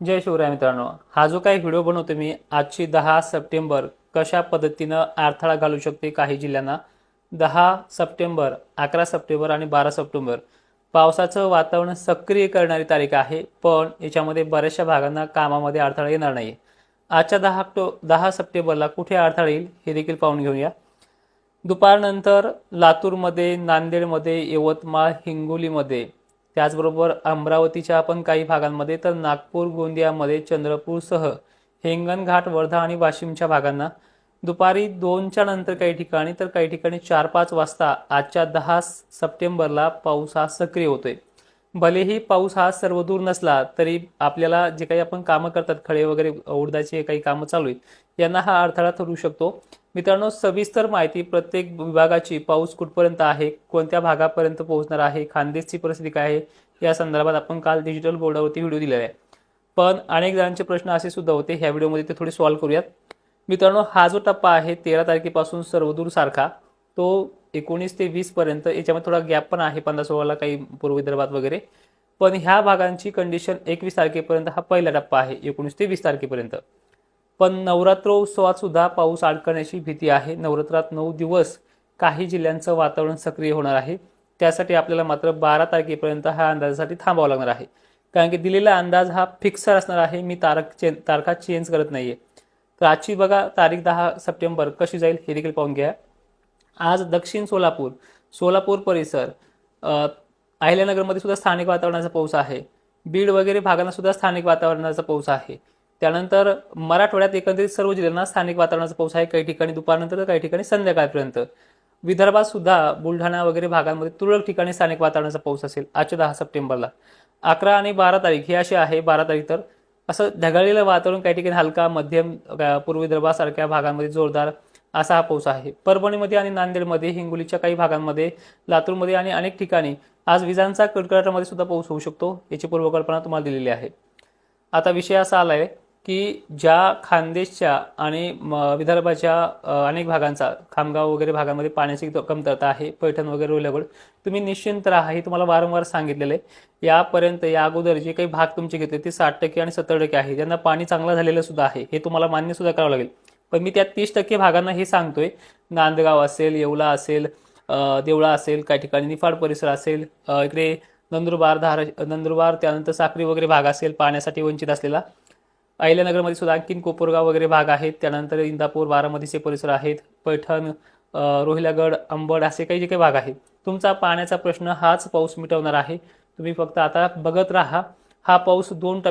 जय शिवराय मित्रांनो. हा जो काही व्हिडिओ बनवतो मी आजची दहा सप्टेंबर कशा पद्धतीनं अडथळा घालू शकते काही जिल्ह्यांना? दहा सप्टेंबर अकरा सप्टेंबर आणि बारा सप्टेंबर. पावसाचं वातावरण सक्रिय करणारी तारीख आहे पण याच्यामध्ये बऱ्याचशा भागांना कामामध्ये अडथळा येणार नाही. आजच्या दहा ऑक्टो दहा सप्टेंबरला कुठे अडथळा येईल हे देखील पाहून घेऊया. दुपारनंतर लातूरमध्ये नांदेडमध्ये यवतमाळ हिंगोलीमध्ये त्याचबरोबर अमरावतीच्या पण काही भागांमध्ये तर नागपूर गोंदियामध्ये चंद्रपूरसह हिंगणघाट वर्धा आणि वाशिमच्या भागांना दुपारी दोनच्या नंतर काही ठिकाणी तर काही ठिकाणी चार पाच वाजता आजच्या दहा सप्टेंबरला पाऊस हा सक्रिय होतोय. भलेही पाऊस हा सर्वदूर नसला तरी आपल्याला जे काही आपण कामं करतात खळे वगैरे उडदाचे काही कामं चालू आहेत यांना हा अडथळा ठरू शकतो. मित्रांनो सविस्तर माहिती प्रत्येक विभागाची पाऊस कुठपर्यंत आहे कोणत्या भागापर्यंत पोहोचणार आहे खानदेशची परिस्थिती काय आहे या संदर्भात आपण काल डिजिटल बोर्डावरती व्हिडिओ दिलेला आहे. पण अनेक जणांचे प्रश्न असे सुद्धा होते ह्या व्हिडिओमध्ये ते थोडे सॉल्व्ह करूयात. मित्रांनो हा जो टप्पा आहे तेरा तारखेपासून सर्वदूर सारखा तो एकोणीस ते वीसपर्यंत याच्यामध्ये थोडा गॅप पण आहे पंधरा सोळाला काही पूर्व विदर्भात वगैरे. पण ह्या भागांची कंडिशन एकवीस तारखेपर्यंत हा पहिला टप्पा आहे एकोणीस ते वीस तारखेपर्यंत. पण नवरात्रोत्सवात सुद्धा पाऊस अडकण्याची भीती आहे. नवरात्रात नऊ दिवस काही जिल्ह्यांचं वातावरण सक्रिय होणार आहे. त्यासाठी आपल्याला मात्र बारा तारखेपर्यंत हा अंदाजासाठी थांबावं लागणार आहे. कारण की दिलेला अंदाज हा फिक्सर असणार आहे. मी तारख चे तारखा चेंज करत नाहीये. तर आजची बघा तारीख दहा सप्टेंबर कशी जाईल हे देखील पाहून घ्या. आज दक्षिण सोलापूर सोलापूर परिसर अहिल्यानगरमध्ये सुद्धा स्थानिक वातावरणाचा पाऊस आहे. बीड वगैरे भागांना सुद्धा स्थानिक वातावरणाचा पाऊस आहे. त्यानंतर मराठवाड्यात एकंदरीत सर्व जिल्ह्यांना स्थानिक वातावरणाचा पाऊस आहे. काही ठिकाणी दुपारनंतर तर काही ठिकाणी संध्याकाळपर्यंत. विदर्भात सुद्धा बुलढाणा वगैरे भागांमध्ये तुरळक ठिकाणी स्थानिक वातावरणाचा पाऊस असेल आजच्या दहा सप्टेंबरला. अकरा आणि बारा तारीख हे असे आहे बारा तारीख तर. असं ढगाळलेलं वातावरण काही ठिकाणी हलका मध्यम पूर्व विदर्भासारख्या भागांमध्ये जोरदार असा हा पाऊस आहे. परभणीमध्ये आणि नांदेडमध्ये हिंगोलीच्या काही भागांमध्ये लातूरमध्ये आणि अनेक ठिकाणी आज विजांचा कडकडाटामध्ये सुद्धा पाऊस होऊ शकतो याची पूर्वकल्पना तुम्हाला दिलेली आहे. आता विषय असा आला आहे की ज्या खानदेशच्या आणि म, विदर्भाच्या अनेक भागांचा खामगाव वगैरे भागांमध्ये पाण्याची कमतरता आहे पैठण वगैरे रोल्यागड तुम्ही निश्चिंत राहा हे तुम्हाला वारंवार सांगितलेलं आहे. यापर्यंत या अगोदर जे काही भाग तुमचे घेतले ते साठ टक्के आणि सत्तर टक्के आहे. ज्यांना पाणी चांगलं झालेलं सुद्धा आहे हे तुम्हाला मान्य सुद्धा करावं लागेल. पण मी त्या तीस टक्के भागांना हे सांगतोय. नांदगाव असेल येवला असेल देवळा असेल काही ठिकाणी निफाड परिसर असेल इकडे नंदुरबार धारा नंदुरबार त्यानंतर साक्री वगैरे भाग असेल पाण्यासाठी वंचित असलेला. अहिल्यानगरमध्ये सुद्धा आणखीन कोपरगाव वगैरे भाग आहेत. त्यानंतर इंदापूर बारामतीचे परिसर आहेत. पैठण रोहिलागड रोहिल्यागड अंबड असे काही जे काही भाग आहेत. तुमचा पाण्याचा प्रश्न हाच पाऊस मिटवणार आहे. तुम्ही फक्त आता बघत राहा. हा पाऊस दोन टप्प्या